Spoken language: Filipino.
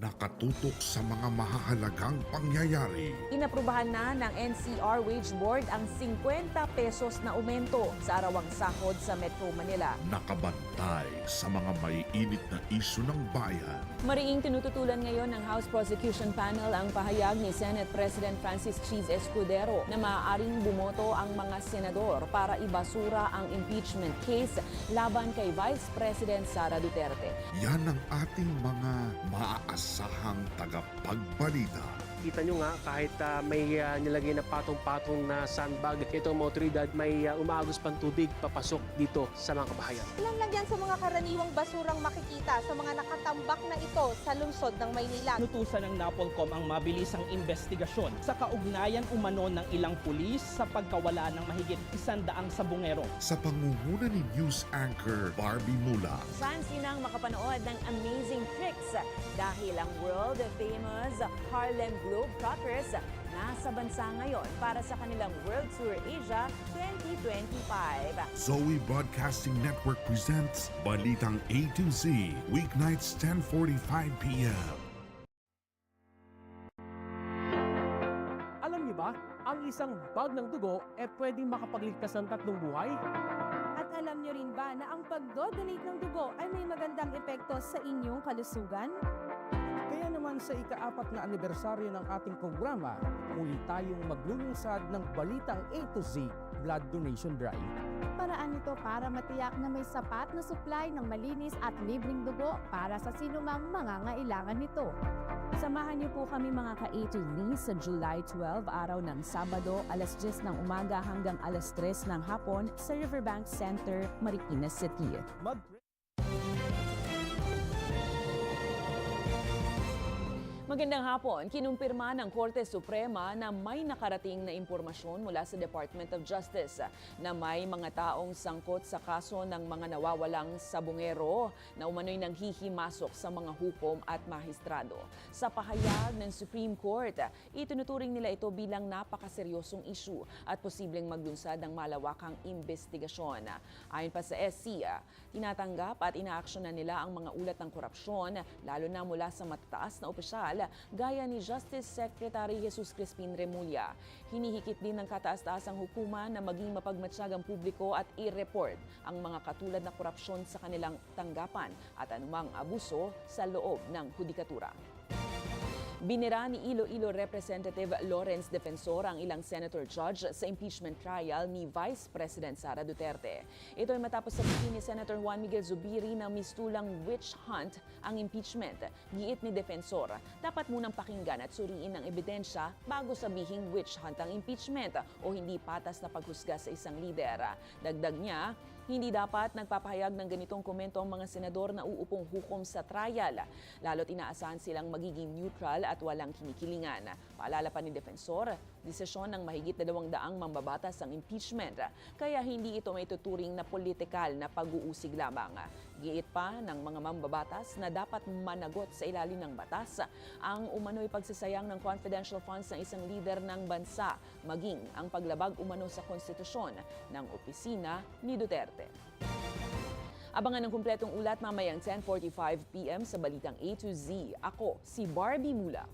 nakatutok sa mga mahahalagang pangyayari. Inaprubahan na ng NCR Wage Board ang 50 pesos na aumento sa arawang sahod sa Metro Manila. Nakabantay sa mga maiinit na isyu ng bayan. Mariing tinututulan ngayon ng House Prosecution Panel ang pahayag ni Senate President Francis Cheese Escudero na maaaring bumoto ang mga senador para ibasura ang impeachment case laban kay Vice President Sara Duterte. Yan ang ating mga maaasahang tagapagbalita. Kita nyo nga, kahit ah, may ah, nilagay na patong-patong na sandbag, itong mga otoridad may ah, umaagos pang tubig papasok dito sa mga kabahayan. Ilan lang yan sa mga karaniwang basurang makikita sa mga nakatambak na ito sa lungsod ng Maynila. Nutusan ng NAPOLCOM ang mabilisang investigasyon sa kaugnayan umano ng ilang pulis sa pagkawala ng mahigit isandaang sabungero. Sa pangunguna ni news anchor Barbie Mula. Fancy nang makapanood ng amazing dahil ang world-famous Harlem Globetrotters nasa bansa ngayon para sa kanilang World Tour Asia 2025. Zoe Broadcasting Network presents Balitang A to Z, weeknights 10:45 p.m. Alam niyo ba, ang isang bag ng dugo ay pwedeng makapagligtas ng tatlong buhay? Alam nyo rin ba na ang pagdodonate ng dugo ay may magandang epekto sa inyong kalusugan? Naman sa ikaapat na anibersaryo ng ating programa, muli tayong maglulunsad ng Balitang A to Z Blood Donation Drive. Paraan ito para matiyak na may sapat na supply ng malinis at libreng dugo para sa sinumang mangangailangan nito. Samahan niyo po kami mga ka-A to Z sa July 12, araw ng Sabado, alas 10 ng umaga hanggang alas 3 ng hapon sa Riverbank Center, Marikina City. Mag Magandang hapon. Kinumpirma ng Korte Suprema na may nakarating na impormasyon mula sa Department of Justice na may mga taong sangkot sa kaso ng mga nawawalang sabungero na umano'y nanghihimasok sa mga hukom at mahistrado. Sa pahayag ng Supreme Court, itinuturing nila ito bilang napakaseryosong isyu at posibleng maglunsad ng malawakang investigasyon. Ayon pa sa SC, tinatanggap at inaaksyonan nila ang mga ulat ng korupsyon lalo na mula sa matataas na opisyal gaya ni Justice Secretary Jesus Crispin Remulla. Hinihikit din ng kataas-taasang hukuman na maging mapagmatsagang publiko at i-report ang mga katulad na korupsyon sa kanilang tanggapan at anumang abuso sa loob ng hudikatura. Binira ni Iloilo Representative Lawrence Defensor ang ilang senator judge sa impeachment trial ni Vice President Sara Duterte. Ito ay matapos sabihin ni Senator Juan Miguel Zubiri na mistulang witch hunt ang impeachment. Giit ni Defensor, dapat munang pakinggan at suriin ang ebidensya bago sabihing witch hunt ang impeachment o hindi patas na paghusga sa isang lider. Dagdag niya, hindi dapat nagpapahayag ng ganitong komento ang mga senador na uupong hukom sa trial, lalo't inaasahan silang magiging neutral at walang kinikilingan. Paalala pa ni Defensor, desisyon ng mahigit dalawang daang mambabatas ang impeachment, kaya hindi ito may tuturing na politikal na pag-uusig lamang. Giit pa ng mga mambabatas na dapat managot sa ilalim ng batas ang umano'y pagsasayang ng confidential funds ng isang lider ng bansa, maging ang paglabag umano sa konstitusyon ng opisina ni Duterte. Abangan ng kumpletong ulat mamayang 10.45pm sa Balitang A to Z. Ako, si Barbie Mulak.